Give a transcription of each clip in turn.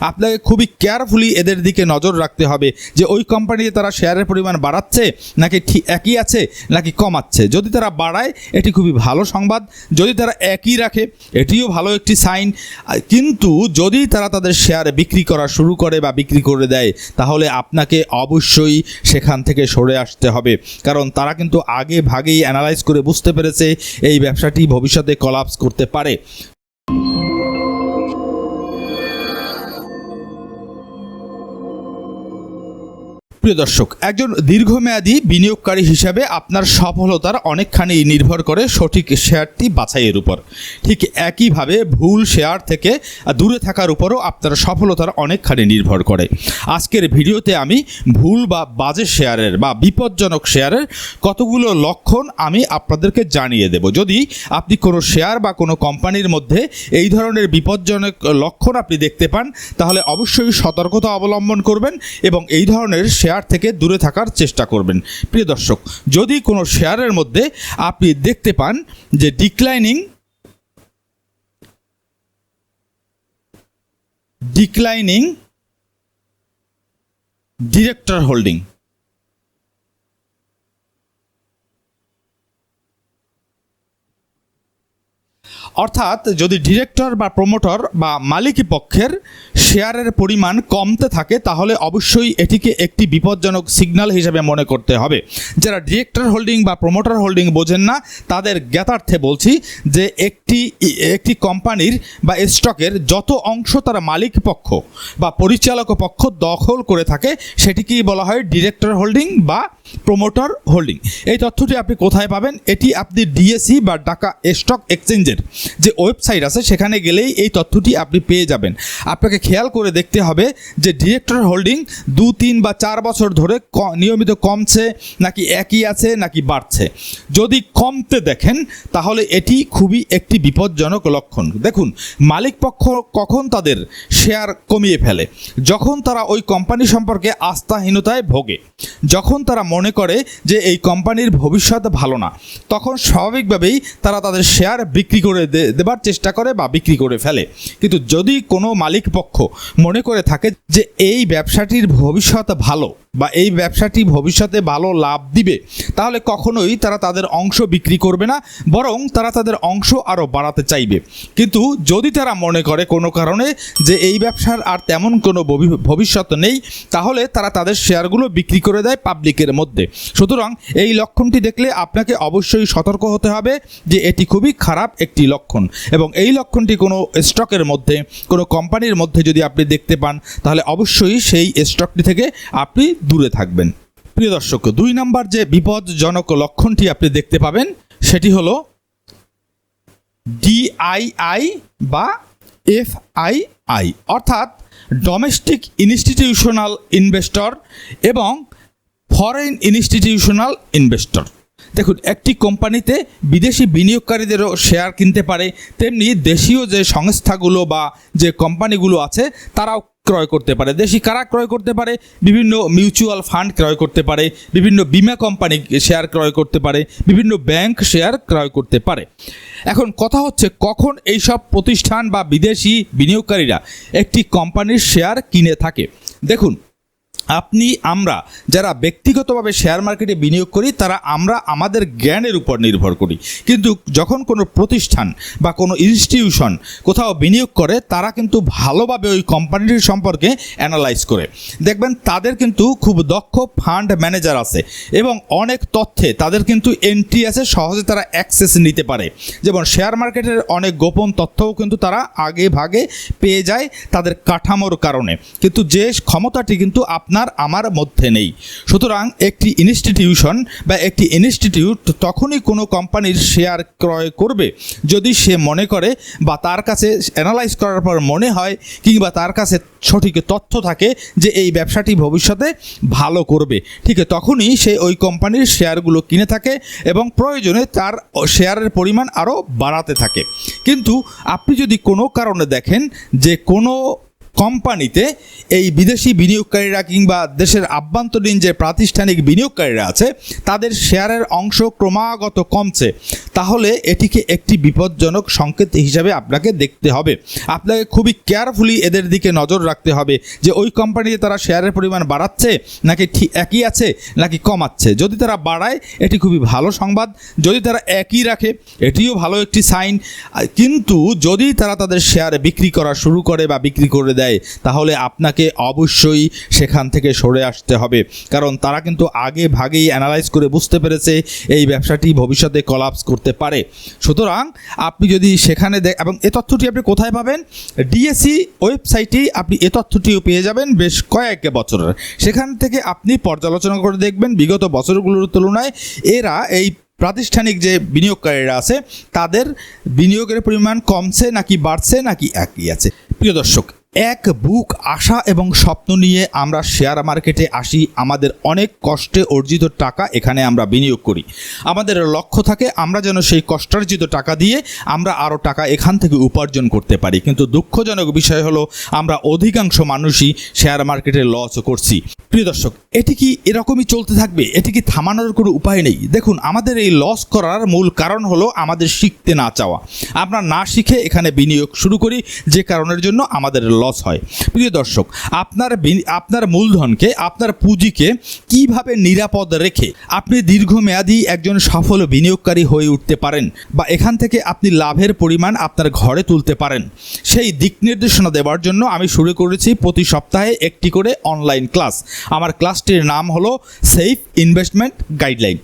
আপনাকে খুবই কেয়ারফুলি এদের দিকে নজর রাখতে হবে যে ওই কোম্পানিতে তারা শেয়ারের পরিমাণ বাড়াচ্ছে নাকি ঠিক একই আছে নাকি কমাচ্ছে যদি তারা বাড়ায়, এটি খুবই ভালো সংবাদ। যদি তারা একই রাখে, এটিও ভালো একটি সাইন কিন্তু যদি তারা তাদের শেয়ার বিক্রি করা শুরু করে বা বিক্রি করে দেয়, তাহলে আপনাকে অবশ্যই সেখান থেকে সরে আসতে হবে। কারণ তারা কিন্তু আগে ভাগেই অ্যানালাইজ করে বুঝতে পেরেছে এই ব্যবসাটি ভবিষ্যতে কলাপস করতে পারে। প্রিয় দর্শক, একজন দীর্ঘমেয়াদী বিনিয়োগকারী হিসাবে আপনার সফলতার অনেকখানি নির্ভর করে সঠিক শেয়ারটি বাছাইয়ের উপর। ঠিক একইভাবে ভুল শেয়ার থেকে দূরে থাকার উপরও আপনার সফলতার অনেকখানি নির্ভর করে। আজকের ভিডিওতে আমি ভুল বা বাজে শেয়ারের বা বিপজ্জনক শেয়ারের কতগুলো লক্ষণ আমি আপনাদেরকে জানিয়ে দেব। যদি আপনি কোনো শেয়ার বা কোনো কোম্পানির মধ্যে এই ধরনের বিপজ্জনক লক্ষণ আপনি দেখতে পান, তাহলে অবশ্যই সতর্কতা অবলম্বন করবেন এবং এই ধরনের শেয়ার থেকে দূরে থাকার চেষ্টা করবেন। প্রিয় দর্শক, যদি কোনো শেয়ারের মধ্যে আপনি দেখতে পান যে ডিক্লাইনিং ডিক্লাইনিং ডিরেক্টর হোল্ডিং অর্থাৎ যদি ডিরেক্টর বা প্রমোটর বা মালিক পক্ষের শেয়ারের পরিমাণ কমতে থাকে, তাহলে অবশ্যই এটিকে একটি বিপজ্জনক সিগন্যাল হিসেবে মনে করতে হবে। যারা ডিরেক্টর হোল্ডিং বা প্রমোটর হোল্ডিং বোঝেন না, তাদের জ্ঞাতার্থে বলছি যে একটি একটি কোম্পানির বা স্টকের যত অংশ তারা মালিক পক্ষ বা পরিচালক পক্ষ দখল করে থাকে, সেটিকেই বলা হয় ডিরেক্টর হোল্ডিং বা প্রমোটর হোল্ডিং এই তথ্যটি আপনি কোথায় পাবেন? এটি আপনি ডিএসি বা ঢাকা স্টক এক্সচেঞ্জের যে ওয়েবসাইট আছে, সেখানে গেলেই এই তথ্যটি আপনি পেয়ে যাবেন। আপনাকে খেয়াল করে দেখতে হবে যে ডিরেক্টর হোল্ডিং দু, তিন বা চার বছর ধরে নিয়মিত কমছে, নাকি একই আছে, নাকি বাড়ছে। যদি কমতে দেখেন, তাহলে এটি খুবই একটি বিপজ্জনক লক্ষণ। দেখুন, মালিক পক্ষ কখন তাদের শেয়ার কমিয়ে ফেলে? যখন তারা ওই কোম্পানি সম্পর্কে আস্থাহীনতায় ভোগে। যখন তারা মনে করে যে এই কোম্পানির ভবিষ্যৎ ভালো না। তখন স্বাভাবিকভাবেই তারা তাদের শেয়ার বিক্রি করে দেবার চেষ্টা করে বা বিক্রি করে ফেলে। কিন্তু যদি কোনো মালিক পক্ষ মনে করে থাকে যে এই ব্যবসাটির ভবিষ্যৎ ভালো বা এই ব্যবসাটি ভবিষ্যতে ভালো লাভ দিবে, তাহলে কখনোই তারা তাদের অংশ বিক্রি করবে না, বরং তারা তাদের অংশ আরও বাড়াতে চাইবে। কিন্তু যদি তারা মনে করে কোনো কারণে যে এই ব্যবসার আর তেমন কোনো ভবি- ভবিষ্যৎ নেই, তাহলে তারা তাদের শেয়ারগুলো বিক্রি করে দেয় পাবলিকের মধ্যে। সুতরাং এই লক্ষণটি দেখলে আপনাকে অবশ্যই সতর্ক হতে হবে যে এটি খুবই খারাপ একটি লক্ষণ এবং এই লক্ষণটি কোনো স্টকের মধ্যে, কোনো কোম্পানির মধ্যে যদি আপনি দেখতে পান, তাহলে অবশ্যই সেই স্টকটি থেকে আপনি দূরে থাকবেন। প্রিয় দর্শক, দুই নাম্বার যে বিপদজনক লক্ষণটি আপনি দেখতে পাবেন, সেটি হলো ডিআইআই বা এফআইআই, অর্থাৎ ডোমেস্টিক ইনস্টিটিউশনাল ইনভেস্টর এবং ফরেন ইনস্টিটিউশনাল ইনভেস্টর। দেখুন, একটি কোম্পানিতে বিদেশি বিনিয়োগকারীদেরও শেয়ার কিনতে পারে, তেমনি দেশীয় যে সংস্থাগুলো বা যে কোম্পানিগুলো আছে, তারাও ক্রয় করতে পারে। দেশি কারা ক্রয় করতে পারে? বিভিন্ন মিউচুয়াল ফান্ড ক্রয় করতে পারে। বিভিন্ন বিমা কোম্পানি শেয়ার ক্রয় করতে পারে। বিভিন্ন ব্যাংক শেয়ার ক্রয় করতে পারে। এখন কথা হচ্ছে, কখন এইসব প্রতিষ্ঠান বা বিদেশি বিনিয়োগকারীরা একটি কোম্পানির শেয়ার কিনে থাকে? দেখুন আপনি, আমরা যারা ব্যক্তিগতভাবে শেয়ার মার্কেটে বিনিয়োগ করি, তারা আমরা আমাদের জ্ঞানের উপর নির্ভর করি। কিন্তু যখন কোনো প্রতিষ্ঠান বা কোনো ইনস্টিটিউশন কোথাও বিনিয়োগ করে, তারা কিন্তু ভালোভাবে ওই কোম্পানিটির সম্পর্কে অ্যানালাইজ করে। দেখবেন, তাদের কিন্তু খুব দক্ষ ফান্ড ম্যানেজার আছে এবং অনেক তথ্যে তাদের কিন্তু এন্ট্রি আছে, সহজে তারা অ্যাক্সেস নিতে পারে। যেমন শেয়ার মার্কেটের অনেক গোপন তথ্যও কিন্তু তারা আগে ভাগে পেয়ে যায় তাদের কাঠামোর কারণে। কিন্তু যে ক্ষমতাটি কিন্তু আপনার আমার মধ্যে নেই। সুতরাং একটি ইনস্টিটিউশন বা একটি ইনস্টিটিউট তখনই কোনো কোম্পানির শেয়ার ক্রয় করবে যদি সে মনে করে বা তার কাছে অ্যানালাইজ করার পর মনে হয় কিংবা তার কাছে সঠিক তথ্য থাকে যে এই ব্যবসাটি ভবিষ্যতে ভালো করবে। ঠিক তখনই সে ওই কোম্পানির শেয়ারগুলো কিনে থাকে এবং প্রয়োজনে তার শেয়ারের পরিমাণ আরও বাড়াতে থাকে। কিন্তু আপনি যদি কোনো কারণে দেখেন যে কোনো কোম্পানিতে এই বিদেশি বিনিয়োগকারীরা কিংবা দেশের আভ্যন্তরীণ যে প্রাতিষ্ঠানিক বিনিয়োগকারীরা আছে, তাদের শেয়ারের অংশ ক্রমাগত কমছে। তাহলে এটিকে একটি বিপজ্জনক সংকেত হিসাবে আপনাকে দেখতে হবে। আপনাকে খুবই কেয়ারফুলি এদের দিকে নজর রাখতে হবে যে ওই কোম্পানিতে তারা শেয়ারের পরিমাণ বাড়াচ্ছে নাকি ঠিক একই আছে নাকি কমাচ্ছে যদি তারা বাড়ায়, এটি খুবই ভালো সংবাদ। যদি তারা একই রাখে, এটিও ভালো একটি সাইন। কিন্তু যদি তারা তাদের শেয়ার বিক্রি করা শুরু করে বা বিক্রি করে দেয়, তাহলে আপনাকে অবশ্যই সেখান থেকে সরে আসতে হবে। কারণ তারা কিন্তু আগে ভাগেই অ্যানালাইজ করে বুঝতে পেরেছে, এই ব্যবসাটি ভবিষ্যতে কলাপস করতে পারে। সুতরাং আপনি যদি সেখানে দেখ, এবং এ তথ্যটি আপনি কোথায় পাবেন? ডিএসসি ওয়েবসাইটেই আপনি এ তথ্যটিও পেয়ে যাবেন বেশ কয়েক বছরের। সেখান থেকে আপনি পর্যালোচনা করে দেখবেন, বিগত বছরগুলোর তুলনায় এরা এই প্রাতিষ্ঠানিক যে বিনিয়োগকারীরা আছে, তাদের বিনিয়োগের পরিমাণ কমছে নাকি বাড়ছে নাকি একই আছে। প্রিয় দর্শক এক বুক আশা এবং স্বপ্ন নিয়ে আমরা শেয়ার মার্কেটে আসি, আমাদের অনেক কষ্টে অর্জিত টাকা এখানে আমরা বিনিয়োগ করি। আমাদের লক্ষ্য থাকে আমরা যেন সেই কষ্টার্জিত টাকা দিয়ে আমরা আরও টাকা এখান থেকে উপার্জন করতে পারি। কিন্তু দুঃখজনক বিষয় হলো, আমরা অধিকাংশ মানুষই শেয়ার মার্কেটে লস করছি। প্রিয় দর্শক, এটি কি এরকমই চলতে থাকবে? এটি কি থামানোর কোনো উপায় নেই? দেখুন, আমাদের এই লস করার মূল কারণ হলো আমাদের শিখতে না চাওয়া। আমরা না শিখে এখানে বিনিয়োগ শুরু করি, যে কারণের জন্য আমাদের লস হয়। প্রিয় দর্শক, আপনার আপনার মূলধনকে, আপনার পুঁজিকে কীভাবে নিরাপদ রেখে আপনি দীর্ঘমেয়াদী একজন সফল বিনিয়োগকারী হয়ে উঠতে পারেন বা এখান থেকে আপনি লাভের পরিমাণ আপনার ঘরে তুলতে পারেন, সেই দিক নির্দেশনা দেওয়ার জন্য আমি শুরু করেছি প্রতি সপ্তাহে একটি করে অনলাইন ক্লাস আমার ক্লাসটির নাম হলো সেফ ইনভেস্টমেন্ট গাইডলাইন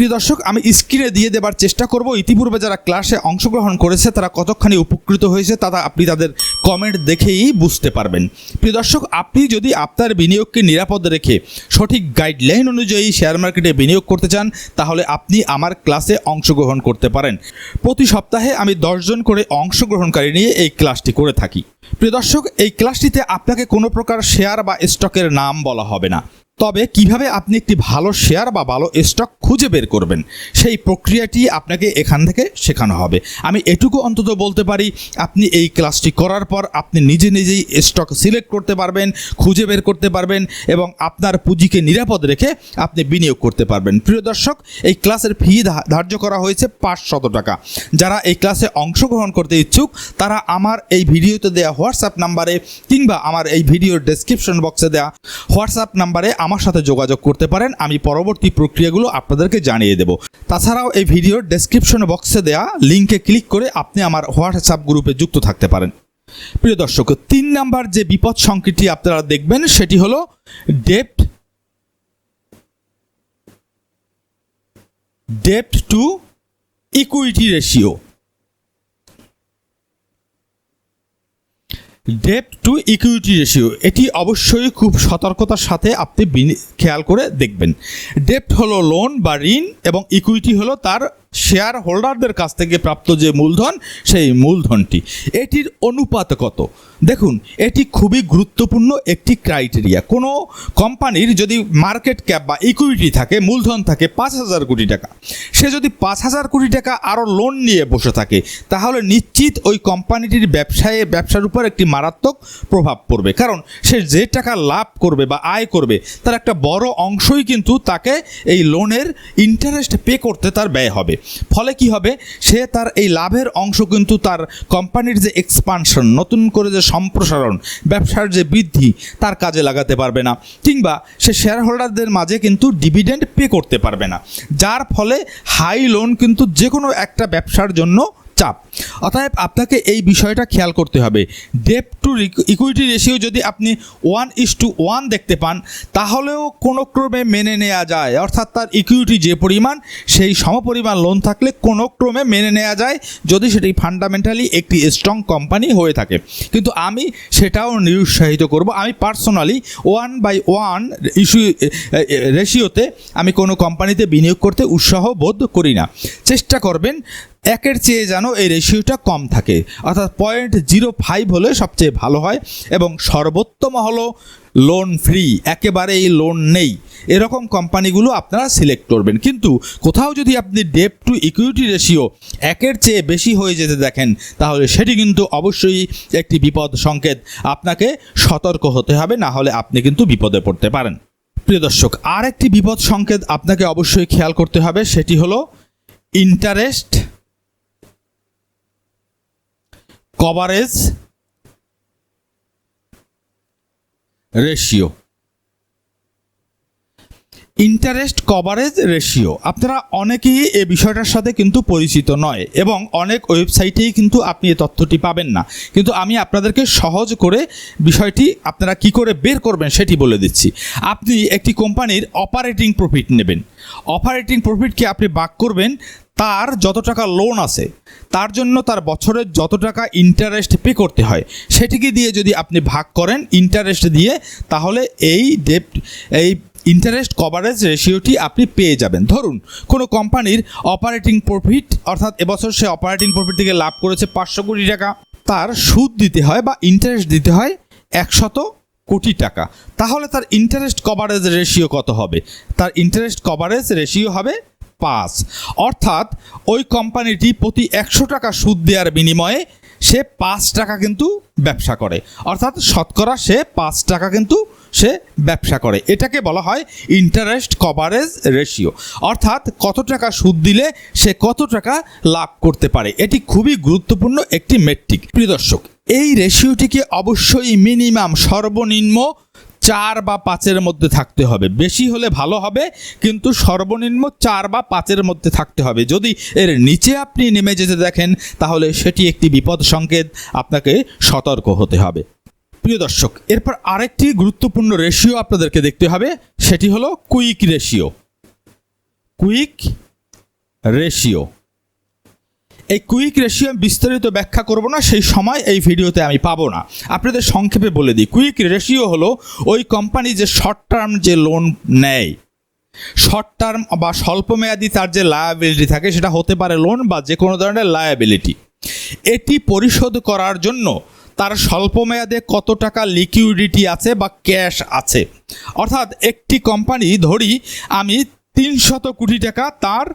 প্রিয় দর্শক, আমি স্ক্রিনে দিয়ে দেবার চেষ্টা করব। ইতিপূর্বে যারা ক্লাসে অংশগ্রহণ করেছে, তারা কতখানি উপকৃত হয়েছে তা আপনি তাদের কমেন্ট দেখেই বুঝতে পারবেন। প্রিয় দর্শক, আপনি যদি আপনার বিনিয়োগকে নিরাপদ রেখে সঠিক গাইডলাইন অনুযায়ী শেয়ার মার্কেটে বিনিয়োগ করতে চান, তাহলে আপনি আমার ক্লাসে অংশগ্রহণ করতে পারেন। প্রতি সপ্তাহে আমি দশজন করে অংশগ্রহণকারী নিয়ে এই ক্লাসটি করে থাকি। প্রিয় দর্শক, এই ক্লাসটিতে আপনাকে কোনো প্রকার শেয়ার বা স্টকের নাম বলা হবে না। তবে কীভাবে আপনি একটি ভালো শেয়ার বা ভালো স্টক খুঁজে বের করবেন, সেই প্রক্রিয়াটি আপনাকে এখান থেকে শেখানো হবে। আমি এটুকু অন্তত বলতে পারি, আপনি এই ক্লাসটি করার পর আপনি নিজে নিজেই স্টক সিলেক্ট করতে পারবেন, খুঁজে বের করতে পারবেন এবং আপনার পুঁজিকে নিরাপদ রেখে আপনি বিনিয়োগ করতে পারবেন। প্রিয় দর্শক, এই ক্লাসের ফি ধার্য করা হয়েছে পাঁচশত টাকা। যারা এই ক্লাসে অংশগ্রহণ করতে ইচ্ছুক, তারা আমার এই ভিডিওতে দেওয়া হোয়াটসঅ্যাপ নাম্বারে কিংবা আমার এই ভিডিওর ডেসক্রিপশন বক্সে দেওয়া হোয়াটসঅ্যাপ নাম্বারে আমার সাথে যোগাযোগ করতে পারেন, আমি পরবর্তী প্রক্রিয়াগুলো আপনাদেরকে জানিয়ে দেব। তাছাড়াও এই ভিডিওর ডেসক্রিপশন বক্সে দেওয়া লিঙ্কে ক্লিক করে আপনি আমার হোয়াটসঅ্যাপ গ্রুপে যুক্ত থাকতে পারেন। প্রিয় দর্শক, তিন নাম্বার যে বিপদ সংকেতটি আপনারা দেখবেন, সেটি হলো ডেপ্ট ডেপ্ট two equity ratio ডেপ্ট two equity ratio এটি অবশ্যই খুব সতর্কতার সাথে আপনি খেয়াল করে দেখবেন। ডেপ্ট হলো লোন বা ঋণ এবং ইকুইটি হলো তার শেয়ার হোল্ডারদের কাছ থেকে প্রাপ্ত যে মূলধন, সেই মূলধনটি, এটির অনুপাত কত? দেখুন, এটি খুবই গুরুত্বপূর্ণ একটি ক্রাইটেরিয়া। কোনো কোম্পানির যদি মার্কেট ক্যাপ বা ইকুইটি থাকে, মূলধন থাকে পাঁচ হাজার কোটি টাকা। সে যদি পাঁচ হাজার কোটি টাকা আরও লোন নিয়ে বসে থাকে, তাহলে নিশ্চিত ওই কোম্পানিটির ব্যবসায়ে, ব্যবসার উপর একটি মারাত্মক প্রভাব পড়বে। কারণ সে যে টাকা লাভ করবে বা আয় করবে, তার একটা বড় অংশই কিন্তু তাকে এই লোনের ইন্টারেস্ট পে করতে তার ব্যয় হবে। ফলে কি হবে? সে তার এই লাভের অংশ কিন্তু তার কোম্পানির যে এক্সপানশন নতুন করে যে সম্প্রসারণ, ব্যবসার যে বৃদ্ধি, তার কাজে লাগাতে পারবে না। কিংবা সে শেয়ার হোল্ডারদের মাঝে কিন্তু ডিভিডেন্ড পে করতে পারবে না। যার ফলে হাই লোন কিন্তু যে কোনো একটা ব্যবসার জন্য চাপ। অতএব আপনাকে এই বিষয়টা খেয়াল করতে হবে। ডেপ টু ইকুইটি রেশিও যদি আপনি ওয়ান ইস টু ওয়ান দেখতে পান, তাহলেও কোনো ক্রমে মেনে নেওয়া যায়। অর্থাৎ তার ইকুইটি যে পরিমাণ, সেই সমপরিমাণ লোন থাকলে কোনো ক্রমে মেনে নেওয়া যায়, যদি সেটি ফান্ডামেন্টালি একটি স্ট্রং কোম্পানি হয়ে থাকে। কিন্তু আমি সেটাও নিরুৎসাহিত করব। আমি personally one by one issue রেশিওতে আমি কোনো কোম্পানিতে বিনিয়োগ করতে উৎসাহ বোধ করি না। চেষ্টা করবেন একের চেয়ে যেন এই রেশিওটা কম থাকে। অর্থাৎ পয়েন্ট জিরো ফাইভ হলে সবচেয়ে ভালো হয় এবং সর্বোত্তম হলো লোন ফ্রি একেবারেই লোন নেই। এরকম কোম্পানিগুলো আপনারা সিলেক্ট করবেন। কিন্তু কোথাও যদি আপনি ডেপ টু ইকুইটি রেশিও একের চেয়ে বেশি হয়ে যেতে দেখেন, তাহলে সেটি কিন্তু অবশ্যই একটি বিপদ সংকেত। আপনাকে সতর্ক হতে হবে, না হলে আপনি কিন্তু বিপদে পড়তে পারেন। প্রিয় দর্শক আর একটি বিপদ সংকেত আপনাকে অবশ্যই খেয়াল করতে হবে, সেটি হলো interest coverage ratio interest coverage ratio আপনারা অনেকেই এই বিষয়টার সাথে কিন্তু পরিচিত নয় এবং অনেক ওয়েবসাইটেই কিন্তু আপনি এই তথ্যটি পাবেন না। কিন্তু আমি আপনাদেরকে সহজ করে বিষয়টি আপনারা কি করে বের করবেন সেটি বলে দিচ্ছি। আপনি একটি কোম্পানির অপারেটিং প্রফিট নেবেন। অপারেটিং প্রফিটকে আপনি বাক করবেন তার যত টাকা লোন আছে, তার জন্য তার বছরে যত টাকা ইন্টারেস্ট পে করতে হয়, সেটিকে দিয়ে যদি আপনি ভাগ করেন ইন্টারেস্ট দিয়ে, তাহলে এই ডেপ এই ইন্টারেস্ট কভারেজ রেশিওটি আপনি পেয়ে যাবেন। ধরুন, কোনো কোম্পানির অপারেটিং প্রফিট অর্থাৎ এবছর সে অপারেটিং প্রফিট থেকে লাভ করেছে পাঁচশো কোটি টাকা, তার সুদ দিতে হয় বা ইন্টারেস্ট দিতে হয় একশত কোটি টাকা। তাহলে তার ইন্টারেস্ট কভারেজ রেশিও কত হবে? তার ইন্টারেস্ট কভারেজ রেশিও হবে পাঁচ অর্থাৎ ওই কোম্পানিটি প্রতি একশো টাকা সুদ দেওয়ার বিনিময়ে সে পাঁচ টাকা কিন্তু ব্যবসা করে। অর্থাৎ শতকরা সে পাঁচ টাকা কিন্তু সে ব্যবসা করে। এটাকে বলা হয় ইন্টারেস্ট কভারেজ রেশিও অর্থাৎ কত টাকা সুদ দিলে সে কত টাকা লাভ করতে পারে। এটি খুবই গুরুত্বপূর্ণ একটি মেট্রিক প্রিয় দর্শক, এই রেশিওটিকে অবশ্যই মিনিমাম সর্বনিম্ন চার বা পাঁচের মধ্যে থাকতে হবে। বেশি হলে ভালো হবে, কিন্তু সর্বনিম্ন চার বা পাঁচের মধ্যে থাকতে হবে। যদি এর নিচে আপনি নেমে যেতে দেখেন, তাহলে সেটি একটি বিপদ সংকেত, আপনাকে সতর্ক হতে হবে। প্রিয় দর্শক, এরপর আরেকটি গুরুত্বপূর্ণ রেশিও আপনাদেরকে দেখতে হবে, সেটি হলো কুইক রেশিও কুইক রেশিও এই কুইক রেশিও বিস্তারিত ব্যাখ্যা করব না, সেই সময় এই ভিডিওতে আমি পাবো না। আপনাদের সংক্ষেপে বলে দিই, কুইক রেশিও হলো ওই কোম্পানি যে শর্ট টার্ম যে লোন নেয়। শর্ট টার্ম বা স্বল্পমেয়াদী তার যে লায়াবিলিটি থাকে, সেটা হতে পারে লোন বা যে কোনো ধরনের লায়াবিলিটি এটি পরিশোধ করার জন্য তার স্বল্পমেয়াদে কত টাকা লিকুইডিটি আছে বা ক্যাশ আছে? অর্থাৎ একটি কোম্পানি, ধরি আমি তিনশত কোটি টাকা তার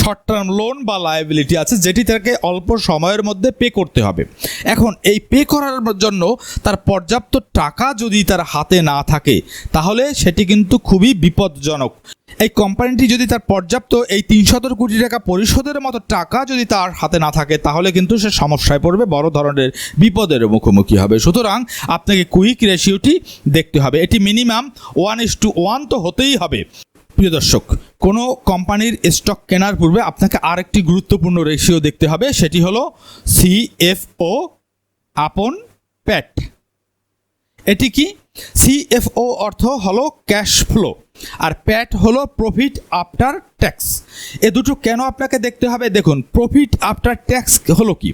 শর্ট টার্ম লোন বা লায়াবিলিটি আছে, যেটি তাকে অল্প সময়ের মধ্যে পে করতে হবে। এখন এই পে করার জন্য তার পর্যাপ্ত টাকা যদি তার হাতে না থাকে, তাহলে সেটি কিন্তু খুবই বিপদজনক এই কোম্পানিটি যদি তার পর্যাপ্ত এই তিনশত কোটি টাকা পরিশোধের মতো টাকা যদি তার হাতে না থাকে, তাহলে কিন্তু সে সমস্যায় পড়বে, বড় ধরনের বিপদের মুখোমুখি হবে। সুতরাং আপনাকে কুইক রেশিওটি দেখতে হবে। এটি minimum one is to one তো হতেই হবে। প্রিয় দর্শক, কোনো কোম্পানির স্টক কেনার পূর্বে আপনাকে আরেকটি গুরুত্বপূর্ণ রেশিও দেখতে হবে, সেটি হলো সিএফও আপন প্যাট এটি কি? সিএফও অর্থ হলো ক্যাশ ফ্লো আর প্যাট হলো প্রফিট আফটার ট্যাক্স এ দুটো কেন আপনাকে দেখতে হবে? দেখুন প্রফিট আফটার ট্যাক্স হলো কি?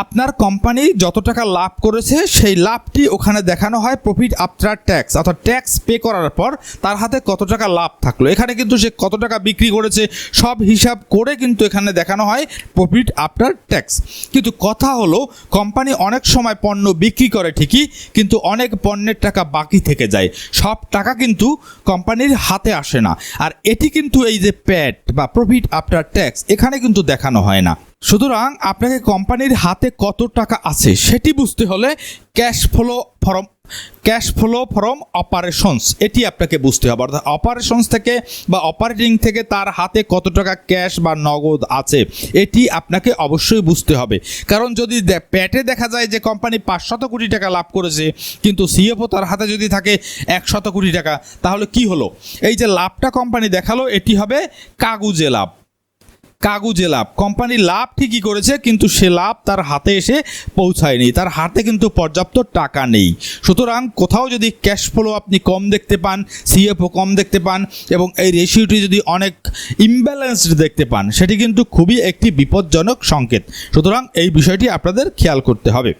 আপনার কোম্পানি যত টাকা লাভ করেছে, সেই লাভটি ওখানে দেখানো হয় প্রফিট আফটার ট্যাক্স অর্থাৎ ট্যাক্স পে করার পর তার হাতে কত টাকা লাভ থাকল। এখানে কিন্তু সে কত টাকা বিক্রি করেছে, সব হিসাব করে কিন্তু এখানে দেখানো হয় প্রফিট আফটার ট্যাক্স কিন্তু কথা হলো কোম্পানি অনেক সময় পণ্য বিক্রি করে ঠিকই, কিন্তু অনেক পণ্যের টাকা বাকি থেকে যায়। সব টাকা কিন্তু কোম্পানির হাতে আসে না। আর এটি কিন্তু এই যে প্যাট বা প্রফিট আফটার ট্যাক্স এখানে কিন্তু দেখানো হয় না। সুতরাং আপনাকে কোম্পানির হাতে কত টাকা আছে সেটি বুঝতে হলে cash flow from cash flow from operations এটি আপনাকে বুঝতে হবে। অর্থাৎ অপারেশনস থেকে বা অপারেটিং থেকে তার হাতে কত টাকা ক্যাশ বা নগদ আছে, এটি আপনাকে অবশ্যই বুঝতে হবে। কারণ যদি প্যাটে দেখা যায় যে কোম্পানি পাঁচশত কোটি টাকা লাভ করেছে, কিন্তু সিএফও তার হাতে যদি থাকে একশত কোটি টাকা, তাহলে কি হলো? এই যে লাভটা কোম্পানি দেখাল, এটি হবে কাগুজে লাভ। কাগুজে লাভ। কোম্পানি লাভ ঠিকই করেছে, কিন্তু সে লাভ তার হাতে এসে পৌঁছায়নি। তার হাতে কিন্তু পর্যাপ্ত টাকা নেই। সুতরাং কোথাও যদি ক্যাশ ফ্লো আপনি কম দেখতে পান সিএফও কম দেখতে পান, এবং এই রেশিওটি যদি অনেক ইমব্যালেন্সড দেখতে পান, সেটি কিন্তু খুবই একটি বিপজ্জনক সংকেত। সুতরাং এই বিষয়টি আপনাদের খেয়াল করতে হবে।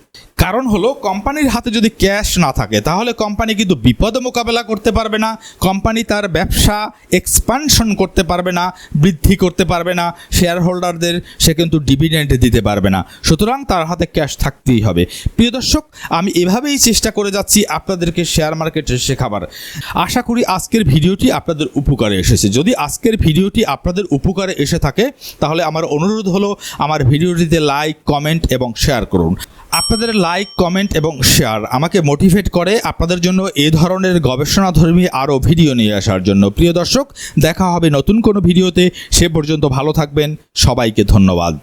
কারণ হলো, কোম্পানির হাতে যদি ক্যাশ না থাকে, তাহলে কোম্পানি কিন্তু বিপদ মোকাবেলা করতে পারবে না, কোম্পানি তার ব্যবসা এক্সপানশন করতে পারবে না, বৃদ্ধি করতে পারবে না শেয়ার হোল্ডারদের সে কিন্তু ডিভিডেন্ড দিতে পারবে না। সুতরাং তার হাতে ক্যাশ থাকতেই হবে। প্রিয় দর্শক, আমি এভাবেই চেষ্টা করে যাচ্ছি আপনাদেরকে শেয়ার মার্কেটে শেখাবার। আশা করি আজকের ভিডিওটি আপনাদের উপকারে এসেছে। যদি আজকের ভিডিওটি আপনাদের উপকারে এসে থাকে, তাহলে আমার অনুরোধ হলো, আমার ভিডিওটিতে লাইক কমেন্ট এবং শেয়ার করুন। আপনাদের লাইক কমেন্ট এবং শেয়ার আমাকে মোটিভেট করে আপনাদের জন্য এ ধরনের গবেষণাধর্মী আরও ভিডিও নিয়ে আসার জন্য। প্রিয় দর্শক, দেখা হবে নতুন কোনো ভিডিওতে সে পর্যন্ত ভালো থাকবেন। সবাইকে ধন্যবাদ।